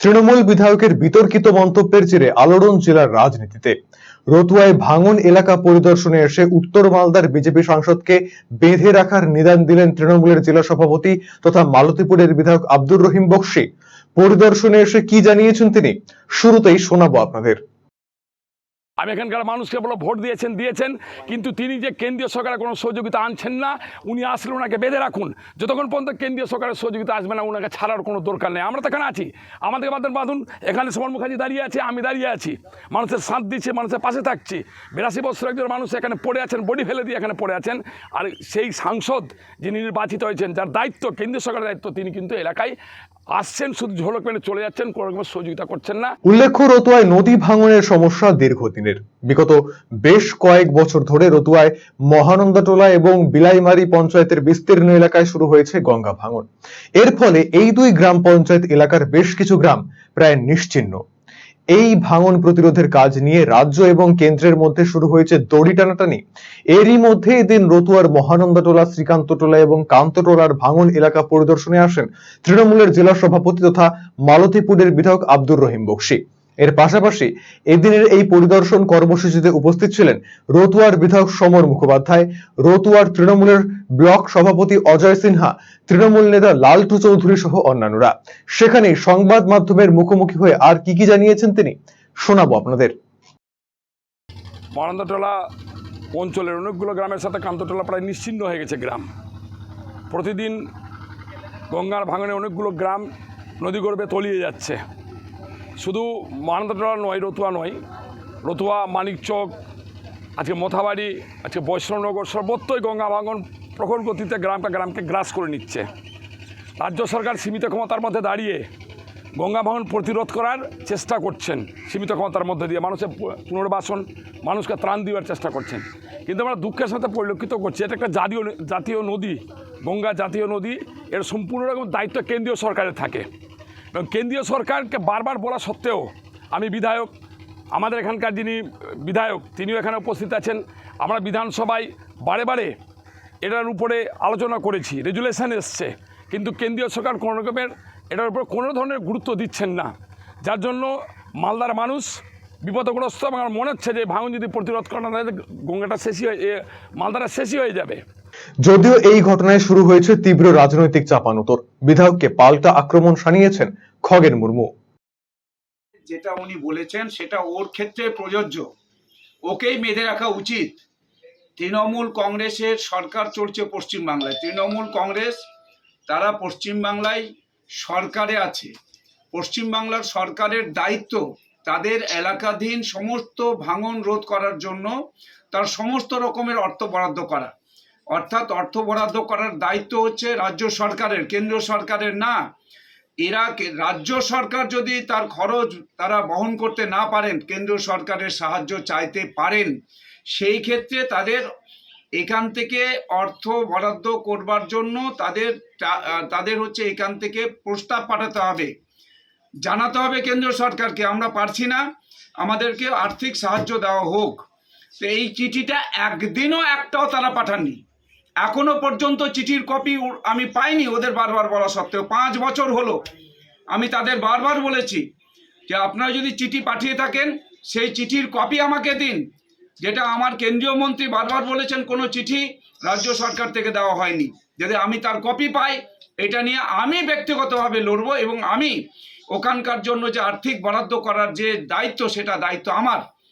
তৃণমূল বিধায়কের বিতর্কিত মন্তব্যের জেরে আলোড়ন জেলার রাজনীতিতে। রতুয়ায় ভাঙন এলাকা পরিদর্শনে এসে উত্তর মালদার বিজেপি সাংসদকে বেঁধে রাখার নিদান দিলেন তৃণমূলের জেলা সভাপতি তথা মালতীপুরের বিধায়ক আব্দুর রহিম বক্সি। পরিদর্শনে এসে কি জানিয়েছেন তিনি? শুরুতেই শোনাবো আপনাদের। আমি এখানকার মানুষকে বলো, ভোট দিয়েছেন দিয়েছেন, কিন্তু তিনি যে কেন্দ্রীয় সরকারের কোনো সহযোগিতা আনছেন না, উনি আসলে ওনাকে বেঁধে রাখুন। যতক্ষণ পর্যন্ত কেন্দ্রীয় সরকারের সহযোগিতা আসবে না, ওনাকে ছাড়ার কোনো দরকার নেই। আমরা তো এখানে আছি। আমাদের বাদন বাঁধুন এখানে সুমন মুখার্জি দাঁড়িয়ে আছে, আমি দাঁড়িয়ে আছি। মানুষের সাথ দিচ্ছে, মানুষের পাশে থাকছি। বিরাশি বছর একজন মানুষ এখানে পড়ে আছেন, বডি ফেলে দিয়ে এখানে পড়ে আছেন। আর সেই সাংসদ যিনি নির্বাচিত হয়েছেন, যার দায়িত্ব, কেন্দ্রীয় সরকারের দায়িত্ব, তিনি কিন্তু এলাকায় আসছেন, শুধু ঝলক মেনে চলে যাচ্ছেন, কোনো রকমের সহযোগিতা করছেন না। উল্লেখ্য রতুয়ায় নদী ভাঙনের সমস্যা দীর্ঘদিনের বিগত বেশ কয়েক বছর ধরে রতুয়ায় মহানন্দাটোলা এবং বিলাইমারি পঞ্চায়েতের বিস্তীর্ণ এলাকায় শুরু হয়েছে গঙ্গা ভাঙন। এর ফলে এই দুই গ্রাম পঞ্চায়েত এলাকার বেশ কিছু গ্রাম প্রায় নিশ্চিহ্ন এই ভাঙন প্রতিরোধের কাজ নিয়ে রাজ্য এবং কেন্দ্রের মধ্যে শুরু হয়েছে দড়ি টানাটানি। এরই মধ্যে এদিন রতুয়ার মহানন্দাটোলা, শ্রীকান্তটোলা এবং কান্তটোলার ভাঙন এলাকা পরিদর্শনে আসেন তৃণমূলের জেলা সভাপতি তথা মালতীপুরের বিধায়ক আব্দুর রহিম বক্সি। এর পাশাপাশি এদিনের এই পরিদর্শন কর্মসূচিতে উপস্থিত ছিলেন রতুয়ার বিধায়ক সমর মুখোপাধ্যায়, রতুয়ার তৃণমূলের ব্লক সভাপতি অজয় সিনহা, তৃণমূল নেতা লালটু চৌধুরী সহ অন্যান্যরা। সেখানে সংবাদ মাধ্যমের মুখোমুখি হয়ে আর কি কি জানিয়েছেন তিনি, শোনাবো আপনাদের। মহানন্দটোলা অঞ্চলের অনেকগুলো গ্রামের সাথে কান্তটোলা প্রায় নিশ্চিন্ন হয়ে গেছে গ্রাম। প্রতিদিন গঙ্গার ভাঙনে অনেকগুলো গ্রাম নদী গর্ভে তলিয়ে যাচ্ছে। শুধু মহানন্দটোলা নয়, রতুয়া নয়, রতুয়া, মানিকচক, আজকে মথাবাড়ি, আজকে বৈষ্ণবনগর, সর্বত্রই গঙ্গা ভাঙন প্রখর গতিতে গ্রামকে গ্রামকে গ্রাস করে নিচ্ছে। রাজ্য সরকার সীমিত ক্ষমতার মধ্যে দাঁড়িয়ে গঙ্গা ভাঙন প্রতিরোধ করার চেষ্টা করছেন। সীমিত ক্ষমতার মধ্যে দিয়ে মানুষের পুনর্বাসন, মানুষকে ত্রাণ দেওয়ার চেষ্টা করছেন। কিন্তু আমরা দুঃখের সাথে পরিলক্ষিত করছি, এটা একটা জাতীয় জাতীয় নদী, গঙ্গা জাতীয় নদী, এর সম্পূর্ণ রকম দায়িত্ব কেন্দ্রীয় সরকারের থাকে। কেন্দ্রীয় সরকারকে বারবার বলা সত্ত্বেও আমি বিধায়ক, আমাদের এখানকার যিনি বিধায়ক, তিনিও এখানে উপস্থিত আছেন। আমরা বিধানসভায় বারে বারে এটার উপরে আলোচনা করেছি, রেজুলেশন এসছে। কিন্তু কেন্দ্রীয় সরকার কোনো রকমের এটার উপর কোনো ধরনের গুরুত্ব দিচ্ছেন না। যার জন্য মালদার মানুষ বিপদগ্রস্ত এবং আমার মনে হচ্ছে যে ভাঙন যদি প্রতিরোধ করা না গঙ্গাটা শেষই হয়ে মালদাটা শেষই হয়ে যাবে। যদিও এই ঘটনায় শুরু হয়েছে তীব্র রাজনৈতিক চাপানোতর। বিধায়ককে পাল্টা আক্রমণ শানিয়েছেন খগেন মুর্মু। যেটা উনি বলেছেন, সেটা ওর ক্ষেত্রে প্রযোজ্য। ওকেই বেঁধে রাখা উচিত। তৃণমূল কংগ্রেসের সরকার চলছে পশ্চিমবাংলায়। তৃণমূল কংগ্রেস, তারা পশ্চিমবাংলায় সরকারে আছে। পশ্চিমবাংলার সরকারের দায়িত্ব তাদের এলাকাধীন সমস্ত ভাঙন রোধ করার জন্য তার সমস্ত রকমের অর্থ বরাদ্দ করা। অর্থাৎ অর্থ বরাদ্দ করার দায়িত্ব হচ্ছে রাজ্য সরকারের, কেন্দ্র সরকারের না। এরা রাজ্য সরকার যদি তার খরচ তারা বহন করতে না পারেন, কেন্দ্র সরকারের সাহায্য চাইতে পারেন, সেই ক্ষেত্রে তাদের এখান থেকে অর্থ বরাদ্দ করবার জন্য তাদের তাদের হচ্ছে এখান থেকে প্রস্তাব পাঠাতে হবে। জানাতে হবে কেন্দ্র সরকারকে, আমরা পারছি না, আমাদেরকে আর্থিক সাহায্য দেওয়া হোক। তো এই চিঠিটা একদিনও একটাও তারা পাঠাননি। এখনও পর্যন্ত চিঠির কপি আমি পাইনি ওদের বারবার বলা সত্ত্বেও। পাঁচ বছর হলো। আমি তাদের বারবার বলেছি যে আপনারা যদি চিঠি পাঠিয়ে থাকেন, সেই চিঠির কপি আমাকে দিন। যেটা আমার কেন্দ্রীয় মন্ত্রী বারবার বলেছেন, কোনো চিঠি রাজ্য সরকার থেকে দেওয়া হয়নি। যদি আমি তার কপি পাই, এটা নিয়ে আমি ব্যক্তিগতভাবে লড়বো এবং আমি ওখানকার জন্য যে আর্থিক বরাদ্দ করার যে দায়িত্ব, সেটা দায়িত্ব আমার।